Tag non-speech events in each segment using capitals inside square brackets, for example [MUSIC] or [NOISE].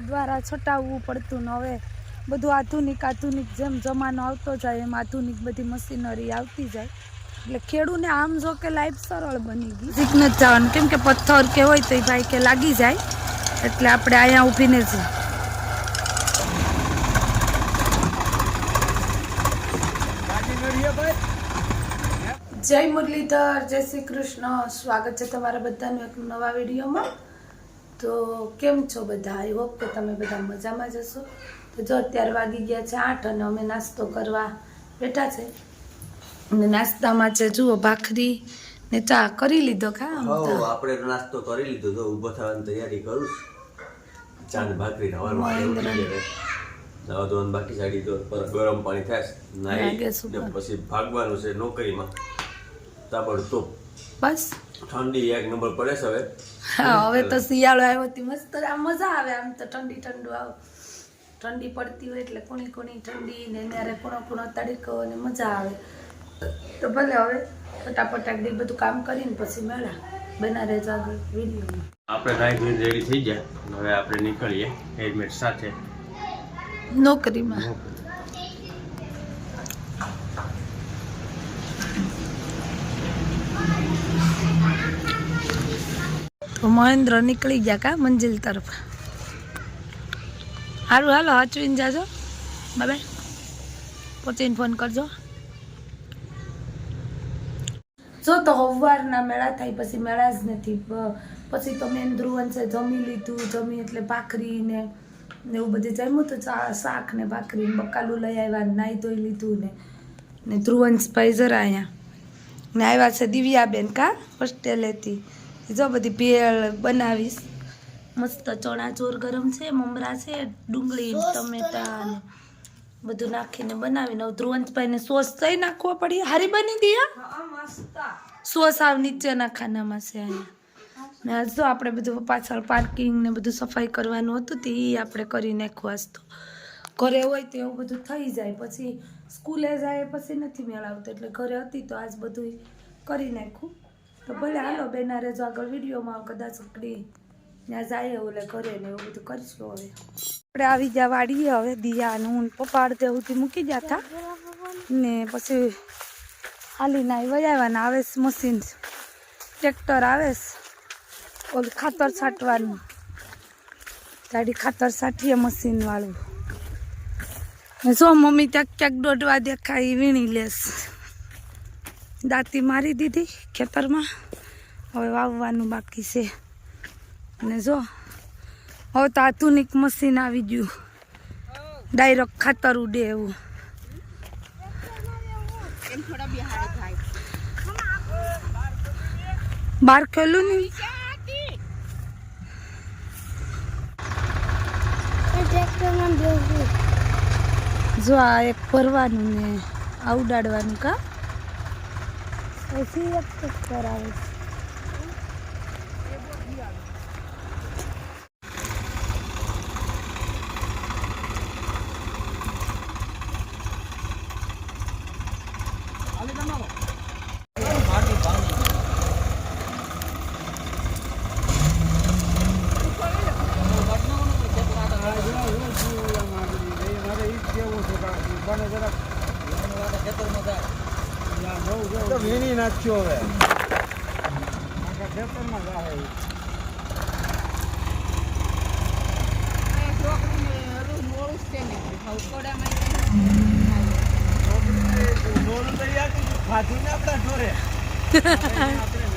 દ્વારા છટાવવું પડતું ને હવે બધું આધુનિક આધુનિક જેમ જમાનો આવતો જાય, એમ આધુનિક બધી મશીનરી આવતી જાય. એટલે ખેડૂને આમ જો કે લાઈફ સરળ બની ગઈ. નજીક નથી જવાનું. કેમ કે પથ્થર કે હોય તો એ ભાઈ કે લાગી જાય. એટલે આપણે અહીંયા ઊભીને જ જય મુરલીધર, જય શ્રી કૃષ્ણ. સ્વાગત છે તમારા બધાનું એક નવા વિડીયોમાં. તો કેમ છો બધા? આઈ હોપ કે તમે બધા મજામાં જશો તો જો અત્યારે વાગી ગયા છે આઠ અને અમે નાસ્તો કરવા બેઠા છે. અને નાસ્તામાં છે જુઓ ભાખરી ને ચા. કરી લીધો ખા તો. આપણે નાસ્તો કરી લીધો. તો ઊભો થવાની તૈયારી કરું છું. ચા ને ભાખરી નવા ધોવાનું બાકી સાડી તો પર ગરમ પાણી થાય ને પછી ભાગવાનું છે નોકરીમાં. તાબડતોબ બસ. ઠંડી એક નંબર પડે છે હવે. હા હવે તો શિયાળો આવ્યો હતી મસ્ત આમ મજા આવે આમ તો ઠંડી ઠંડુ આવે. ઠંડી પડતી હોય એટલે કુણી કુણી ઠંડી ને ત્યારે કુણો કુણો તડકો ને મજા આવે. તો ભલે હવે ફટાફટ આગળ બધું કામ કરીને પછી મેળા બના રહેજો આગળ વિડીયોમાં. આપણે નાઈ ધોઈને રેડી થઈ ગયા. હવે આપણે નીકળીએ હેલ્મેટ સાથે. નોકરીમાં. મહેન્દ્ર નીકળી ગયા કા મંજિલ તરફ? સારું હાલો, હચવીને જાજો. બાબા પહોંચીને ફોન કરજો. જો તો સવારના મેળા થાય, પછી મેળા જ નથી. પછી તો મેં ધ્રુવંશે જમી લીધું, જમી એટલે ભાખરી ને એવું બધું જમ્યું તો શાક ને ભાખરી ને બકાલું લઈ આવ્યા નાહી ધોઈ લીધું ને ને ધ્રુવંશભાઈ જરા અહીંયા ને આવ્યા છે દિવ્યાબેન કા હોસ્ટેલેથી જો બધી ભેળ બનાવીશ. મસ્ત ચણા ચોર ગરમ છે મમરા છે ડુંગળી ટમેટા ને બધું નાખીને બનાવીને હવે ધ્રુવંશભાઈને સોસ થઈ નાખવો પડી. હારી બની ગયા સોસ આવ નીચેના ખાનામાં છે અહીંયા ને આજ તો આપણે બધું પાછળ પાર્કિંગ ને બધું સફાઈ કરવાનું હતું તે એ આપણે કરી નાખ્યું આજ તો. ઘરે હોય તો એવું બધું થઈ જાય. પછી સ્કૂલે જાય પછી નથી મેળ એટલે ઘરે હતી તો આજ બધું કરી નાખ્યું તો ભલે હાલો બેના રેજો આગળ વિડીયોમાં કદાચ ઉકડી ત્યાં જાય ઓલે કરે ને એવું બધું કરીશું હવે. આપણે આવી ગયા વાડીએ, હવે દિયા હું પપ્પા અડધે સુધી મૂકી ગયા હતા ને પછી હાલીને આવી આવ્યા આવે મશીન ટ્રેક્ટર આવે ઓલું ખાતર છાંટવાનું. ગાડી ખાતર છાંટીએ મશીન વાળું. ને જો મમ્મી ક્યાંક ક્યાંક દોડવા દેખાય વીણી લેસ દાંતી મારી દીધી ખેતરમાં. હવે વાવવાનું બાકી છે. અને જો, હવે તો આધુનિક મશીન આવી ગયું. ડાયરેક્ટ ખાતર ઉડે એવું. બાર ખેલું ને? જો આ એક ભરવાનું ને આ ઉડાડવાનું કા? પછી એક જ કરાવે છે. તો વીણી નાખ્યો હવે. ખેતરમાં જાય ખાધું ને આપણા ઢોરે. આપણે [LAUGHS]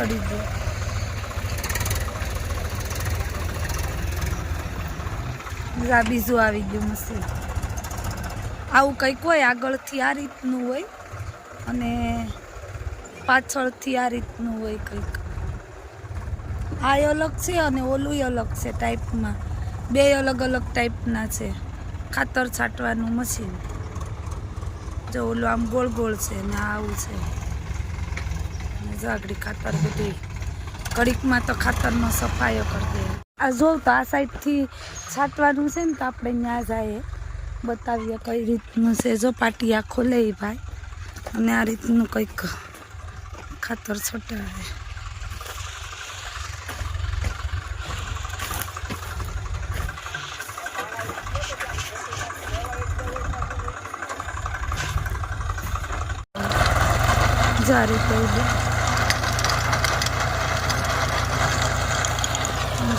સડી ગયું આ બીજું આવી ગયું મશીન આવું કંઈક હોય આગળથી આ રીતનું હોય અને પાછળથી આ રીતનું હોય કંઈક. આ અલગ છે અને ઓલું અલગ છે ટાઈપમાં. બે અલગ અલગ ટાઈપના છે. ખાતર છાંટવાનું મશીન. જો ઓલું આમ ગોળ ગોળ છે ને આવું છે. ને જાગડી ખાતર બધી કડીકમાં તો ખાતરનો સફાયો કરી દે. આ જોઉં તો આ સાઈડથી છાંટવાનું છે ને તો આપણે ત્યાં જાય. બતાવીએ કઈ રીતનું છે. જો પાટિયા ખોલે લે ભાઈ. અને આ રીતનું કંઈક ખાતર છટાવે. જારી કહી દે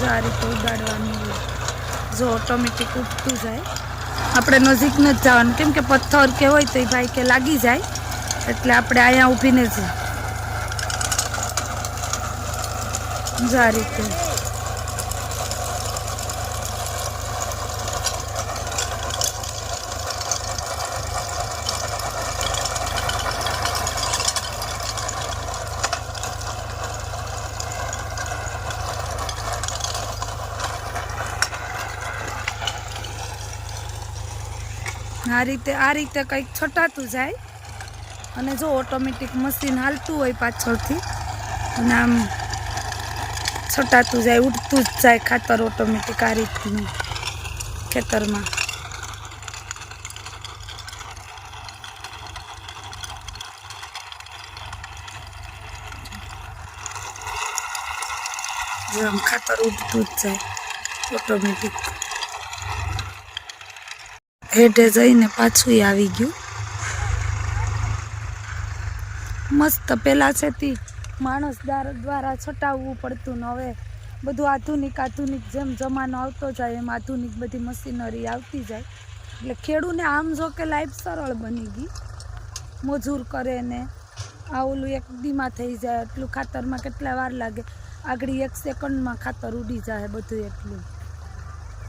જારી તો ઉગાડવાની હોય. જો ઓટોમેટિક ઉઠતું જાય. આપણે નજીક ન જ જવાનું. કેમ કે પથ્થર કે હોય તો એ ભાઈ કે લાગી જાય. એટલે આપણે અહીંયા ઊભીને જ આ તો આ રીતે આ રીતે કંઈક છટાતું જાય અને જો ઓટોમેટિક મશીન હાલતું હોય પાછળથી અને આમ છટાતું જાય ઉડતું જ જાય ખાતર ઓટોમેટિક આ રીતનું ખેતરમાં જો આમ ખાતર ઉડતું જ જાય ઓટોમેટિક હેઠે જઈને પાછું આવી ગયું. મસ્ત પહેલાં છે તે માણસ દ્વાર- છટાવવું પડતું ને હવે બધું આધુનિક આધુનિક જેમ જમાનો આવતો જાય, એમ આધુનિક બધી મશીનરી આવતી જાય. એટલે ખેડૂને આમ જો કે લાઈફ સરળ બની ગઈ. મજૂર કરે ને આ ઓલું એક દીમાં થઈ જાય, એટલું ખાતરમાં કેટલા વાર લાગે? આગળ એક સેકન્ડમાં ખાતર ઉડી જાય બધું એટલું.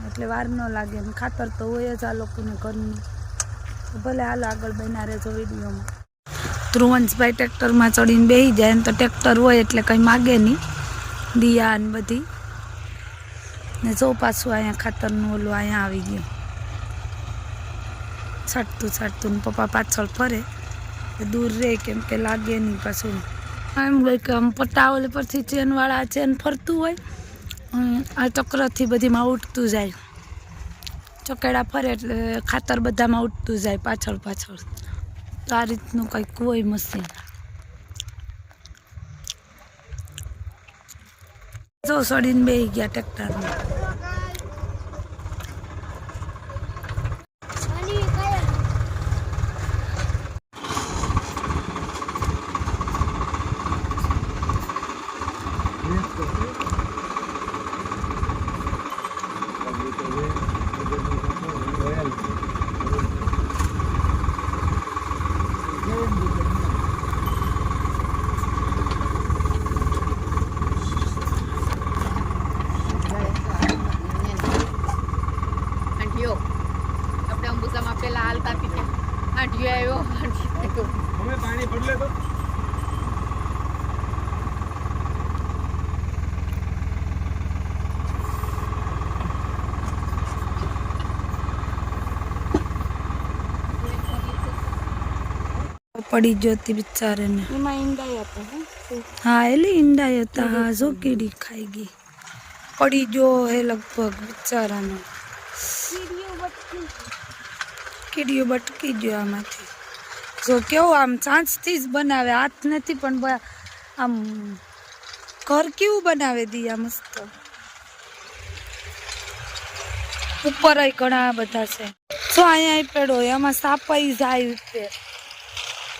એટલે વાર ન લાગે ને ખાતર તો હોય જ આ લોકોને ઘરનું. ભલે હાલો આગળ બન્યા રહેજો વિડીયોમાં. ધ્રુવંશભાઈ ટ્રેક્ટરમાં ચડીને બેસી જાય ને તો ટ્રેક્ટર હોય એટલે કંઈ માગે નહીં. દિયા ને બધી. ને જો પાછું અહીંયા ખાતરનું ઓલું અહીંયા આવી ગયું. છાંટતું છાંટતું ને પપ્પા પાછળ ફરે. દૂર રહે કેમ કે લાગે નહીં પાછું. એમ કે આમ પટ્ટા ઓલે પરથી ચેનવાળા ચેન ફરતું હોય. આ ચક્રથી બધીમાં ઉઠતું જાય. ચકેડા ફરે એટલે ખાતર બધામાં ઉઠતું જાય પાછળ પાછળ. તો આ રીતનું કંઈક હોય મશીન. જો સડીને બે ગયા ટ્રેક્ટરમાં અને કયા આંટીઓ આપણે અંબુસામાં પેલા હાલતા હતી ત્યાં આંટીઓ આવ્યો આંટીઓ આવ્યો અમે પાણી બદલે તો પડી જતી બિચારેને એમાં ઈંડાઈ હતા હા એટલે ઈંડા હતા હા જો કીડી ખાઈ ગઈ પડી ગયો હે લગભગ બિચારાનો કીડીઓ બટકી ગયો આમાંથી જો કેવું આમ ચાંચથી જ બનાવે હાથ નથી પણ આમ ઘર કેવું બનાવે દિયા મસ્ત ઉપર ઘણા બધા છે જો અહીંયા પેડો એમાં સાપાઈ જાય ઉપર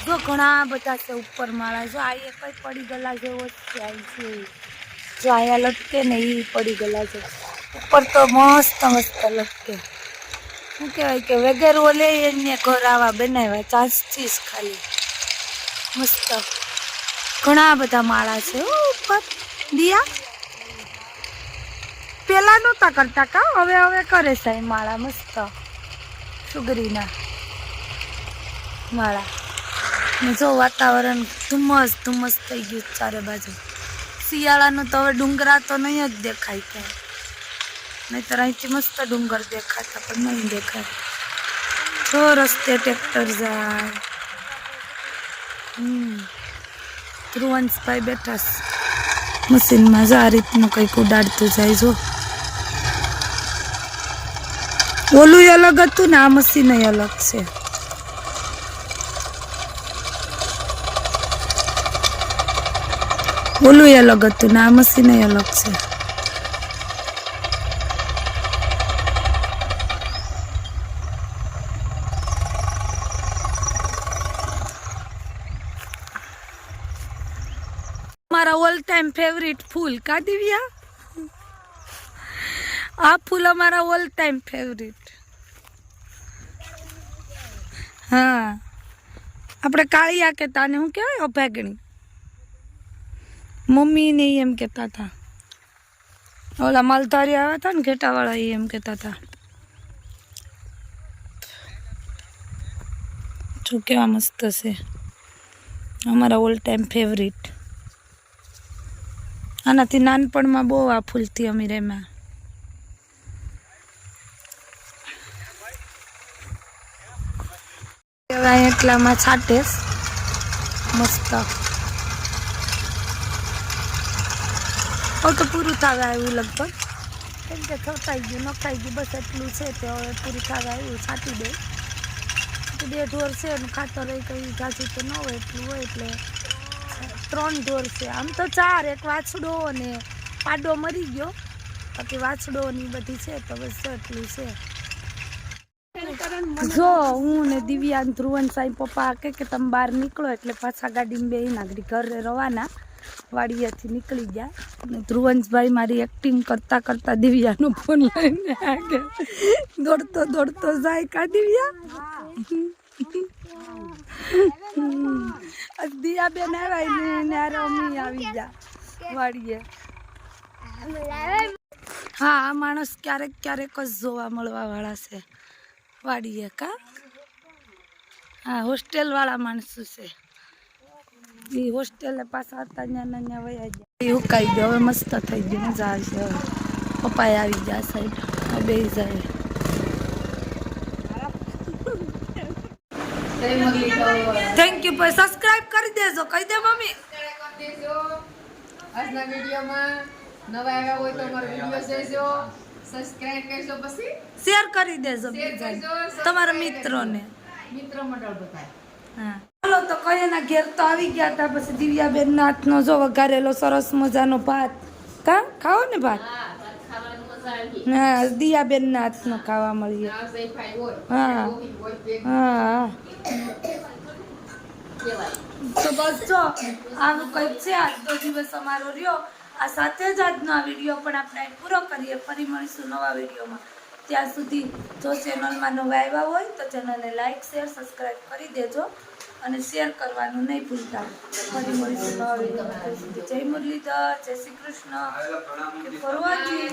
જો ઘણા બધા છે ઉપર માળા જો આ એક કઈ પડી ગયેલા જેવો જ છે છે. જો અહીંયા લટકે ને એ પડી ગયેલા છે. ઉપર તો મસ્ત મસ્ત લટકે. શું કહેવાય કે વગેરે ઓલે એને ઘર આવા બનાવ્યા ચીસ ખાલી. મસ્ત. ઘણા બધા માળા છે. ઉપર દિયા. પેલા નહોતા કરતા કા? હવે હવે કરે છે માળા મસ્ત. સુગરીના માળા. ને જો વાતાવરણ ધુમ્મસ ધુમ્મસ થઈ ગયું ચારે બાજુ. શિયાળાનું તો હવે ડુંગરા તો નહીં જ દેખાય ત્યાં નહીતર અહીંથી મસ્ત ડુંગર દેખાતા પણ નહીં દેખાય. જો રસ્તે ટ્રેક્ટર જાય. હમ. ધ્રુવંશભાઈ બેઠા મશીનમાં જ આ રીતનું કંઈક ઉડાડતું જાય જો. ઓલું અલગ હતું ને આ મશીન અલગ છે. ઓલું અલગ હતું ને આ અલગ છે મારા ઓલ ટાઈમ ફેવરિટ ફૂલ, કા દિવ્યા? આ ફૂલ અમારા ઓલ ટાઈમ ફેવરિટ હા. આપણે કાળિયા કહેતા ને હું કહેવાય? અભાગણી. મમ્મી ને એમ કહેતા હતા ઓલા માલધારી આવ્યા હતા ને ઘેટાવાળા એ એમ કહેતા હતા જો કેવા મસ્ત છે. અમારા ઓલ ટાઈમ ફેવરિટ આનાથી નાનપણમાં બહુ આ ફૂલથી અમે રેમાં એટલામાં છાટેશ. મસ્ત. હવે તો પૂરું થવા આવ્યું લગભગ. કેમ કે થતાઈ ગયું, નખાઈ ગયું, બસ એટલું છે તે હવે પૂરું થવા આવ્યું, છાંટી દે. બે ઢોર છે, એનું ખાતર એ કંઈ ઘાસું તો ન હોય, એટલું હોય એટલે ત્રણ ઢોર છે. આમ તો ચાર, એક વાછડો અને પાડો મરી ગયો. બાકી વાછડો ની બધી છે, તો બસ એટલું છે. જો, હું ને દિવ્યાન ધ્રુવન સાઈ પપ્પા કે તમે બહાર નીકળો એટલે પાછા ગાડીમાં બે નાગરી ઘરે રવાના. વાડીએથી નીકળી ગયા. અને ધ્રુવંશભાઈ મારી એક્ટિંગ કરતા કરતા દિવ્યાનો ફોન લઈને આગે. દોડતો દોડતો જાય કા દિવ્યા? દિયાબેન દિયા બેન આવ્યા ને અમી આવી ગયા વાડીએ. હા, આ માણસ ક્યારેક ક્યારેક જ જોવા મળવા વાળા છે વાડીએ કા? હા હોસ્ટેલ વાળા માણસો છે. એ હોસ્ટેલે પાછા હતા ત્યાં ત્યાં વયા ગયા. એ ઉકાઈ ગયો. હવે મસ્ત થઈ ગયું. મજા આવશે હવે પપ્પાએ આવી ગયા સાઈડ. બે જાય. થેન્ક યુ ભાઈ. સબસ્ક્રાઇબ કરી દેજો. કહી દે મમ્મી. આજના વિડીયોમાં નવા આવ્યા હોય તો અમારો વીડિયો જોજો સબસ્ક્રાઇબ કરજો પછી. શેર કરી દેજો તમારા મિત્રોને. મિત્ર મંડળ બતાય હા. ચાલો તો કયાના ઘેર તો આવી ગયા હતા પછી દિવ્યાબેન નાથનો જો વઘારેલો સરસ મજાનો ભાત. કા? ખાઓ ને ભાત? હા દિયાબેન નાથનો ખાવા મળીએ. હા. હા તો બસ જો આનું કંઈક છે આજનો દિવસ અમારો રહ્યો. આ સાથે જ આજનો આ વીડિયો પણ આપણે પૂરો કરીએ. ફરી મળીશું નવા વિડીયોમાં. ત્યાં સુધી જો ચેનલમાં નવા આવ્યા હોય તો ચેનલને લાઈક શેર સબસ્ક્રાઈબ કરી દેજો. અને શેર કરવાનું નહીં ભૂલતા. ફરી મળીશું જય મુરલીધર જય શ્રી કૃષ્ણ. ફરવા જઈએ